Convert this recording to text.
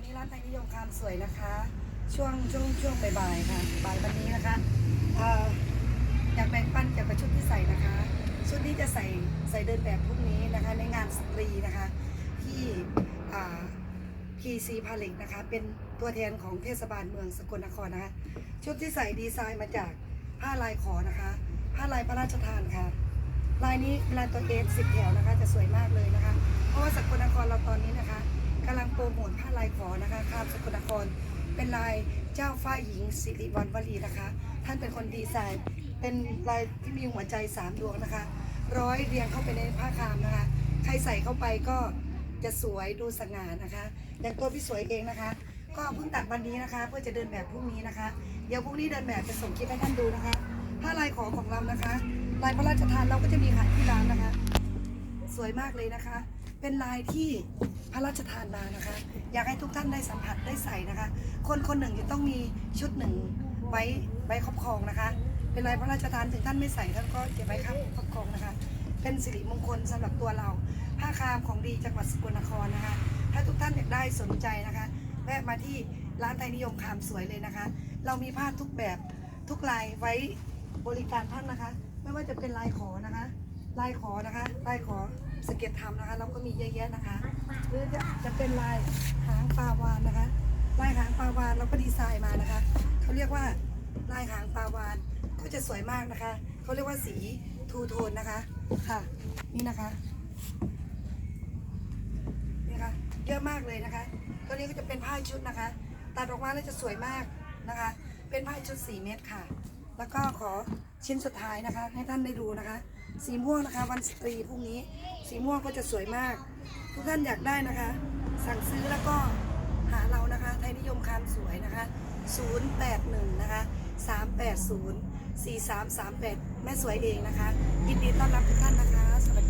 นนี้ร้านไทยนิยมคามสวยนะคะ ช่วงช่วงช่วงบ่ายๆค่ะบ่ายวันนี้นะคะอยากแบ่งปันเกี่ยวกับชุดที่ใส่นะคะ ชุดนี้จะใส่ใส่เดินแบบพรุ่งนี้นะคะ ในงานสตรีนะคะ ที่อ่า PC พาลิกนะคะ เป็นตัวแทนของเทศบาลเมืองสกลนครนะคะ ชุดที่ใส่ดีไซน์มาจากผ้าลายขอนะคะ ผ้าลายพระราชทานค่ะ ลายนี้ลายตัวเอสสิบแถวนะคะ จะสวยมากเลยนะคะ เพราะว่าสกลนครเราตอนนี้นะคะำลังโปรโมทผ้าลายขอนะคะข้ามสกลนคร เป็นลายเจ้าฝ้ายหญิงสิริวัณวลีนะคะ ท่านเป็นคนดีไซน์เป็นลายที่มีหัวใจสามดวงนะคะ ร้อยเรียงเข้าไปในผ้าคามนะคะ ใครใส่เข้าไปก็จะสวยดูสง่านะคะอย่างตัวพี่สวยเองนะคะ ก็เพิ่งตัดวันนี้นะคะ เพื่อจะเดินแบบพรุ่งนี้นะคะ เดี๋ยวพรุ่งนี้เดินแบบจะส่งคลิปให้ท่านดูนะคะผ้าลายขอของเรานะคะ ลายพระราชทานเราก็จะมีขายที่ร้านนะคะ สวยมากเลยนะคะ เป็นลายที่พระราชทานมานะคะ อยากให้ทุกท่านได้สัมผัสได้ใส่นะคะ คนคนหนึ่งจะต้องมีชุดหนึ่งไว้ไว้ครอบครองนะคะ เป็นลายพระราชทานถึงท่านไม่ใส่ท่านก็เก็บไว้ครับครอบครองนะคะ เป็นสิริมงคลสำหรับตัวเรา ผ้าคามของดีจังหวัดสกลนครนะคะ ถ้าทุกท่านอยากได้สนใจนะคะแวะมาที่ร้านไทยนิยมคามสวยเลยนะคะ เรามีผ้าทุกแบบทุกลายไว้บริการท่านนะคะ ไม่ว่าจะเป็นลายขอนะคะ ลายขอนะคะ ลายขอ เก็ตทำนะคะ เราก็มีเยอะแยะนะคะ หรือจะจะเป็นลายหางปลาวานนะคะ ลายหางปลาวานเราก็ดีไซน์มานะคะ เขาเรียกว่าลายหางปลาวานก็จะสวยมากนะคะ เขาเรียกว่าสีทูโทนนะคะ ค่ะ นี่นะคะ นี่ค่ะ เยอะมากเลยนะคะ ตัวนี้ก็จะเป็นผ้าชุดนะคะ ตัดออกมาแล้วจะสวยมากนะคะ เป็นผ้าชุด 4 เมตรค่ะ แล้วก็ขอชิ้นสุดท้ายนะคะ ให้ท่านได้ดูนะคะ สีม่วงนะคะ วันสตรีพรุ่งนี้ สีม่วงก็จะสวยมาก ทุกท่านอยากได้นะคะ สั่งซื้อแล้วก็หาเรานะคะ ไทยนิยมคามสวยนะคะ 081 นะคะ 380 4338 แม่สวยเองนะคะ ยินดีต้อนรับทุกท่านนะคะ สวัสดีค่ะ